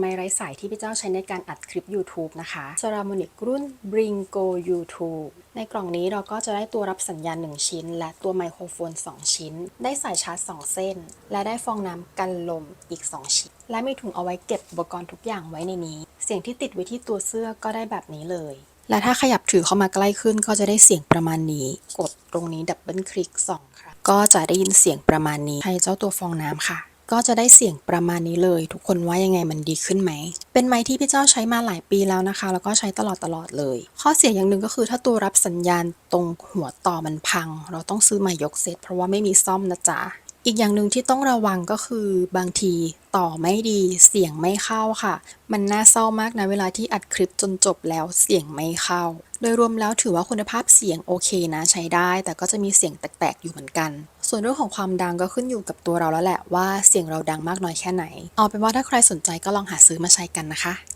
ไม้ไร้สายที่พี่เจ้าใช้ในการอัดคลิป YouTube นะคะ c e r a m o n i c รุ่น Bringo YouTube ในกล่องนี้เราก็จะได้ตัวรับสัญญาณ 1 ชิ้น และตัวไมโครโฟน 2 ชิ้น ได้สายชาร์จ 2 เส้น และได้ฟองน้ำกันลมอีก 2 ชิ้น และมีถุงเอาไว้เก็บอุปกรณ์ทุกอย่างไว้ในนี้ เสียงที่ติดไว้ที่ตัวเสื้อก็ได้แบบนี้เลย และถ้าขยับถือเข้ามาใกล้ขึ้นก็จะได้เสียงประมาณนี้ กดตรงนี้ดับเบิลคลิกสองครั้งก็จะได้ยินเสียงประมาณนี้ใช้เจ้าตัวฟองน้ำค่ะ ก็จะได้เสียงประมาณนี้เลย ทุกคนว่ายังไงมันดีขึ้นไหม เป็นไม้ที่พี่เจ้าใช้มาหลายปีแล้วนะคะ แล้วก็ใช้ตลอดตลอดเลย ข้อเสียอย่างหนึ่งก็คือถ้าตัวรับสัญญาณตรงหัวต่อมันพัง เราต้องซื้อใหม่ยกเซตเพราะว่าไม่มีซ่อมนะจ๊ะ อีกอย่างหนึ่งที่ต้องระวังก็คือบางทีต่อไม่ดีเสียงไม่เข้าค่ะ มันน่าเศร้ามากนะเวลาที่อัดคลิปจนจบแล้วเสียงไม่เข้า โดยรวมแล้วถือว่าคุณภาพเสียงโอเคนะใช้ได้ แต่ก็จะมีเสียงแตกๆอยู่เหมือนกัน ส่วนเรื่องของความดังก็ขึ้นอยู่กับตัวเราแล้วแหละว่าเสียงเราดังมากน้อยแค่ไหน เอาเป็นว่าถ้าใครสนใจก็ลองหาซื้อมาใช้กันนะคะ